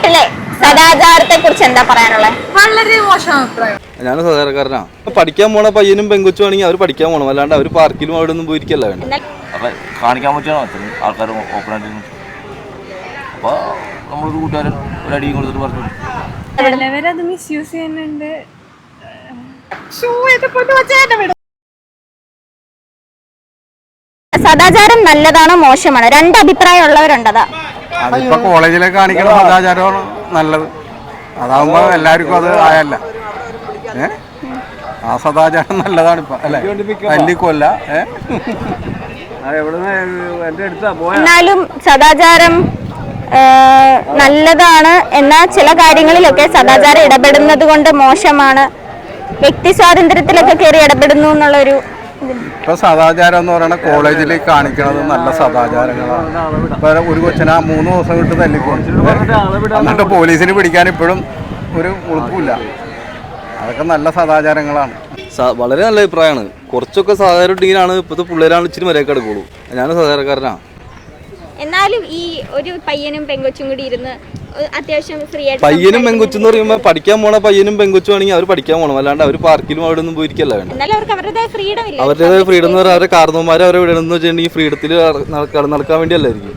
നാട്ടിലെ സദാചാരത്തെ കുറിച്ച് എന്താ പറയാനുള്ളത് വളരെ മോശം അഭിപ്രായം. ഞാൻ സാധാരണക്കാരനാ പഠിക്കാൻ പോണ പയ്യനും പെങ്കുച്ചു ആണെങ്കിൽ അവർ പഠിക്കാൻ പോകണം അല്ലാണ്ട് അവർ പാർക്കിലും അവിടെ ഒന്നും പോയിരിക്കല്ല വേണ്ട? എന്നാൽ അപ്പൊ കാണിക്കാൻ പറ്റണോ അത്രയും ആൾക്കാർ ഓപ്പണായിട്ട് അപ്പോൾ നമ്മളൊരു കൂട്ടുകാരൻ ഒരു അടിയും കൊടുത്തിട്ട് പറഞ്ഞു. ചിലവരത് മിസ്യൂസ് ചെയ്യുന്നുണ്ട്. സദാചാരം നല്ലതാണോ മോശമാണോ? രണ്ട് അഭിപ്രായം ഉള്ളവരുണ്ടതാ. അതിപ്പോ കോളേജിലെ കാണിക്കുന്ന സദാചാരമാണ് നല്ലത്. അതാവുമ്പോ എല്ലാവർക്കും അത് ആയല്ല. ഏ? ആ സദാചാരം നല്ലതാണ് ഇപ്പൊ അല്ലെ? തല്ലിക്കൊല്ല എന്നാലും സദാചാരം നല്ലതാണ് എന്നാൽ ചില കാര്യങ്ങളിലൊക്കെ സദാചാരം ഇടപെടുന്നത് കൊണ്ട് മോശമാണ്. വ്യക്തി സ്വാതന്ത്ര്യത്തിലൊക്കെ കയറി ഇടപെടുന്നു എന്നുള്ളൊരു ഇപ്പൊ സദാചാരം എന്ന് പറയുന്ന കോളേജിൽ കാണിക്കണത് നല്ല സദാചാരങ്ങളാണ്. ഇപ്പൊ ഒരു കൊച്ചിനെ ആ മൂന്ന് ദിവസം തല്ലിക്കൊണ്ടു. എന്നിട്ട് പോലീസിന് പിടിക്കാൻ ഇപ്പോഴും ഒരു ഉറപ്പില്ല അതൊക്കെ നല്ല സദാചാരങ്ങളാണ്. വളരെ നല്ല അഭിപ്രായമാണ്. കുറച്ചൊക്കെ സാധാരണ ഉണ്ടെങ്കിലാണ് ഇപ്പോഴത്തെ പിള്ളേരാണ് ഇച്ചിരി മര്യാദ എടുക്കുള്ളൂ. ഞാൻ സാധാരണക്കാരനാണ് എന്നാലും ഈ ഒരു പയ്യനും പെങ്കൊച്ചും കൂടി ഇരുന്ന് അത്യാവശ്യം ഫ്രീ ആയിട്ട് പയ്യനും പെങ്കൊച്ചും എന്ന് പറയുമ്പോൾ പഠിക്കാൻ പോണ പയ്യനും പെങ്കൊച്ചും ആണെങ്കിൽ അവർ പഠിക്കാൻ പോകണം അല്ലാണ്ട് അവർ പാർക്കിലും അവിടെ ഒന്നും പോയിരിക്കല്ല വേണ്ട എന്നാലും അവർക്ക് അവരുടേതായ ഫ്രീഡം ഇല്ല? അവരുടെ ഫ്രീഡം എന്ന് പറഞ്ഞാൽ അവരുടെ കാർന്നോമാരെ അവരെ വിടണമെന്ന് വെച്ചിട്ടുണ്ടെങ്കിൽ ഫ്രീഡത്തിൽ നടക്കാൻ വേണ്ടി അല്ലായിരിക്കും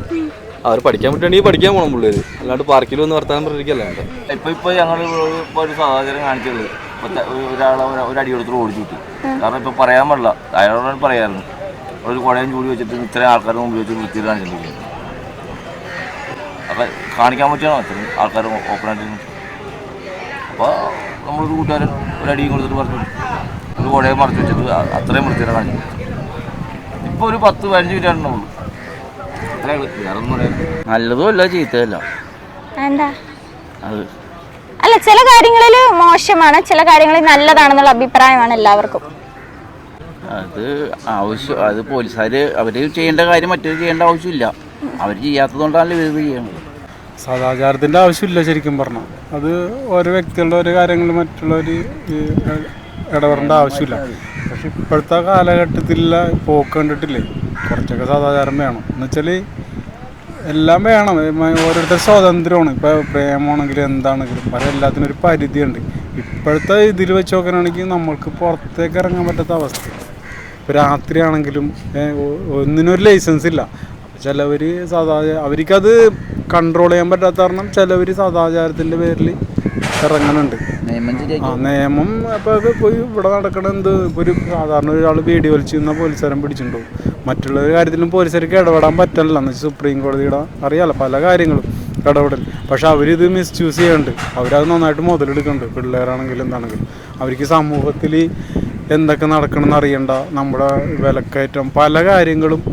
അവർ പഠിക്കാൻ പറ്റുകയാണെങ്കിൽ പഠിക്കാൻ പോകണം പിള്ളേര് അല്ലാണ്ട് പാർക്കിൽ വന്ന് വർത്താനം പറഞ്ഞിരിക്കല്ല വേണ്ട ഇപ്പൊ ഇപ്പൊ ഞങ്ങൾ ഇപ്പൊ ഒരു സാഹചര്യം കാണിച്ചത് ഒരാളെ ഒരു- അടി കൊടുത്ത് ഓടിച്ചു കിട്ടി കാരണം ഇപ്പൊ പറയാൻ പാടില്ല. അയാളോട് പറയാറുണ്ട് ഒരു കുടയും ചൂടി വെച്ചിട്ട് ഇത്രയും ആൾക്കാരുടെ മുമ്പിൽ വെച്ച് വൃത്തിയിൽ കാണിച്ചിട്ടുണ്ട് അപ്പൊ കാണിക്കാൻ പറ്റിയാണ് അച്ഛൻ ആൾക്കാർ ഓപ്പണായിട്ട് അപ്പോൾ നമ്മളൊരു കൂട്ടുകാരൻ ഒരു അടിയും കൊടുത്തിട്ട് പറഞ്ഞു. ഒരു കുഴയെ മറച്ചു വെച്ചിട്ട് അത്രയും വൃത്തിയാണ് കാണിച്ചു ഇപ്പോൾ ഒരു പത്ത് പതിനഞ്ച് മിനിറ്റ് ഉള്ളൂ അത്രേ ഉള്ളൂ. വേറെ ഒന്നും പറയാൻ നല്ലതും അല്ല ചീത്തയല്ല എന്താ? അത് അല്ല ചില കാര്യങ്ങളിൽ മോശമാണ് ചില കാര്യങ്ങളിൽ നല്ലതാണെന്നുള്ള അഭിപ്രായമാണ് എല്ലാവർക്കും. അത് ആവശ്യം അത് പോലീസുകാർ അവർ ചെയ്യേണ്ട കാര്യം മറ്റൊരു ചെയ്യേണ്ട ആവശ്യമില്ല. അവർ ചെയ്യാത്തതുകൊണ്ടാണല്ലോ ഇത് ചെയ്യണത് സദാചാരത്തിന്റെ ആവശ്യമില്ല ശരിക്കും പറഞ്ഞാൽ അത് ഓരോ വ്യക്തികളുടെ ഓരോ കാര്യങ്ങൾ മറ്റുള്ളവർ ഇടപെടേണ്ട ആവശ്യമില്ല. പക്ഷെ ഇപ്പോഴത്തെ കാലഘട്ടത്തിലുള്ള പോക്ക് കണ്ടിട്ടില്ലേ? കുറച്ചൊക്കെ സദാചാരം വേണം. എന്ന് എന്നുവെച്ചാൽ എല്ലാം വേണം. ഓരോരുത്തർ സ്വാതന്ത്ര്യമാണ് ഇപ്പോൾ പ്രേമമാണെങ്കിലും എന്താണെങ്കിലും പല എല്ലാത്തിനും ഒരു പരിധിയുണ്ട്. ഇപ്പോഴത്തെ ഇതിൽ വെച്ച് നോക്കാനാണെങ്കിൽ നമ്മൾക്ക് പുറത്തേക്ക് ഇറങ്ങാൻ പറ്റാത്ത അവസ്ഥ. ഇപ്പോൾ രാത്രിയാണെങ്കിലും ഒന്നിനൊരു ലൈസൻസ് ഇല്ല. ചിലവർ സദാചാര അവർക്കത് കൺട്രോൾ ചെയ്യാൻ പറ്റാത്ത കാരണം ചിലവർ സദാചാരത്തിന്റെ പേരിൽ ഇറങ്ങുന്നുണ്ട് ആ നിയമം അപ്പോൾ അത് പോയി ഇവിടെ നടക്കണ എന്ത്? ഇപ്പോൾ ഒരു സാധാരണ ഒരാൾ വീഡിയോ വലിച്ചു നിന്നാൽ പോലീസുകാരൻ പിടിച്ചിട്ടുണ്ടാവും മറ്റുള്ള കാര്യത്തിലും പോലീസുകാർക്ക് ഇടപെടാൻ പറ്റില്ല എന്ന് വെച്ചാൽ സുപ്രീം കോടതിയുടെ അറിയാലോ പല കാര്യങ്ങളും ഇടപെടൽ പക്ഷെ അവരിത് മിസ്യൂസ് ചെയ്യുന്നുണ്ട് അവരത് നന്നായിട്ട് മുതലെടുക്കുന്നുണ്ട്. പിള്ളേരാണെങ്കിലും എന്താണെങ്കിലും. അവർക്ക് സമൂഹത്തിൽ എന്തൊക്കെ നടക്കണമെന്ന് അറിയണ്ട. നമ്മുടെ വിലക്കയറ്റം പല കാര്യങ്ങളും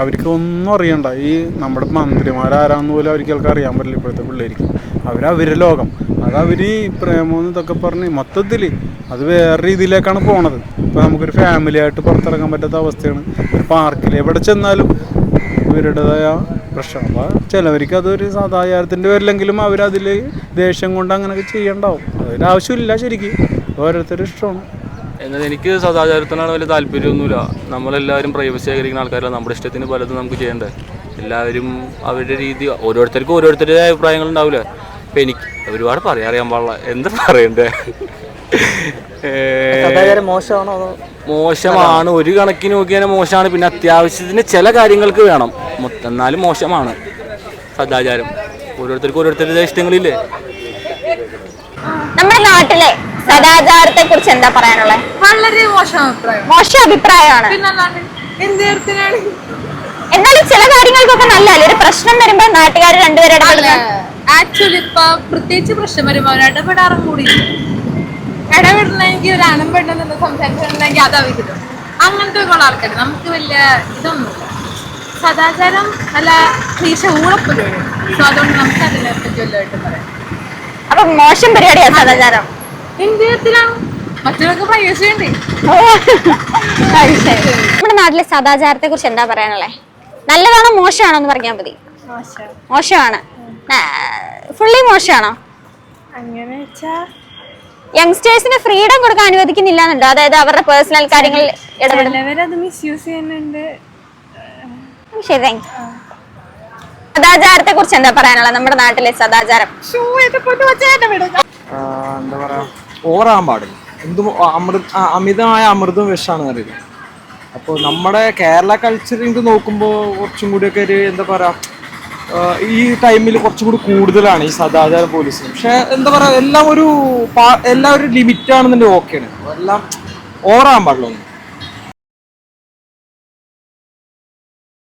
അവർക്ക് ഒന്നും അറിയണ്ട. ഈ നമ്മുടെ മന്ത്രിമാരാരാന്ന് പോലും അവർക്ക് ആൾക്കാർ അറിയാൻ പറ്റില്ല ഇപ്പോഴത്തെ പിള്ളേർക്ക്. അവരവരുടെ ലോകം. അതവർ ഈ പ്രേമം ഇതൊക്കെ പറഞ്ഞ് മൊത്തത്തിൽ അത് വേറെ രീതിയിലേക്കാണ് പോണത്. ഇപ്പോൾ നമുക്കൊരു ഫാമിലി ആയിട്ട് പുറത്തിറങ്ങാൻ പറ്റാത്ത അവസ്ഥയാണ്. ഒരു പാർക്കിൽ എവിടെ ചെന്നാലും ഇവരുടേതായ പ്രശ്നം. അപ്പോൾ ചിലവർക്ക് അതൊരു സദാചാരത്തിന്റെ പേരിലെങ്കിലും അവരതിൽ ദേഷ്യം കൊണ്ട് അങ്ങനെയൊക്കെ ചെയ്യണ്ടാവും. അതിന്റെ ആവശ്യമില്ല ശരിക്കും. ഓരോരുത്തരുടെ ഇഷ്ടമാണ്. എന്നാൽ എനിക്ക് സദാചാരത്തിനാണ് വലിയ താല്പര്യമൊന്നുമില്ല. നമ്മളെല്ലാവരും പ്രൈവസി ആഗ്രഹിക്കുന്ന ആൾക്കാരല്ല. നമ്മുടെ ഇഷ്ടത്തിന് പലതും നമുക്ക് ചെയ്യണ്ടേ. എല്ലാവരും അവരുടെ രീതി ഓരോരുത്തർക്കും ഓരോരുത്തരുടേതായ അഭിപ്രായങ്ങൾ ഉണ്ടാവില്ല? അപ്പം എനിക്ക് ഒരുപാട് പറയാൻ അറിയാൻ പാടില്ല. എന്താ പറയണ്ടേ? മോശമാണ് ഒരു കണക്കിന് നോക്കിയാൽ മോശമാണ്. പിന്നെ അത്യാവശ്യത്തിന് ചില കാര്യങ്ങൾക്ക് വേണം. മൊത്ത- എന്നാലും മോശമാണ്. സദാചാരം. ഓരോരുത്തർക്കും ഓരോരുത്തരുടെ ഇഷ്ടങ്ങളില്ലേ? നമ്മുടെ നാട്ടിലെ കുറിച്ച് എന്താ പറയാനുള്ളത് വളരെ മോശം അഭിപ്രായം. മോശം അഭിപ്രായമാണ്. എന്നാലും ചില കാര്യങ്ങൾക്കൊക്കെ നല്ലതല്ലേ ഒരു പ്രശ്നം വരുമ്പോ നാട്ടുകാർ രണ്ടുപേരും ഇടപെടുന്നത് ആക്ച്വലി ഇപ്പൊ പ്രത്യേകിച്ച് പ്രശ്നം വരുമ്പോ അവർ ഇടപെടാറും കൂടി ഇടപെടണമെങ്കിൽ ഒരു അനമ്പെണ്ണെന്ന് സംസാരിച്ചിട്ടുണ്ടെങ്കിൽ അത് അവർ അങ്ങനത്തെ ഒരു ഉള്ള ആൾക്കാർ നമുക്ക് വലിയ ഇതൊന്നുമില്ല. സദാചാരം നല്ല ക്ലീശ ഊളപ്പരിപാടി സോ അതുകൊണ്ട് നമുക്ക് അതിനെ പറ്റി വല്ലതായിട്ട് പറയാം. അപ്പൊ മോശം പരിപാടിയാണ് സദാചാരം. എന്ത് നമ്മുടെ നാട്ടിലെ സദാചാരത്തെ കുറിച്ച് എന്താ പറയാനുള്ളത് നല്ലതാണോ മോശമാണോ എന്ന് പറഞ്ഞാൽ മതി. മോശമാണ്. ഫുള്ളി മോശമാണോ? അങ്ങനെ യങ്സ്റ്റേഴ്സിന് ഫ്രീഡം കൊടുക്കാൻ അനുവദിക്കുന്നില്ല എന്നുണ്ടോ അതായത് അവരുടെ പേഴ്സണൽ കാര്യങ്ങളിൽ ശരി താങ്ക് സദാചാരത്തെ കുറിച്ച് എന്താ പറയാനുള്ള? നമ്മുടെ നാട്ടിലെ സദാചാരം. ഓവറാകാൻ പാടില്ല. എന്തും അമൃത അമിതമായ അമൃതും വിഷമാണ് അറിയില്ല. അപ്പോൾ നമ്മുടെ കേരള കൾച്ചർ ഇത് നോക്കുമ്പോൾ കുറച്ചും കൂടിയൊക്കെ ഒരു എന്താ പറയാ ഈ ടൈമിൽ കുറച്ചും കൂടി കൂടുതലാണ് ഈ സദാചാര പോലീസ് പക്ഷെ എന്താ പറയാ എല്ലാം ഒരു എല്ലാം ഒരു ലിമിറ്റ് ആണെന്നുണ്ടെങ്കിൽ ഓക്കെയാണ് എല്ലാം ഓവറാകാൻ പാടില്ല ഒന്നും.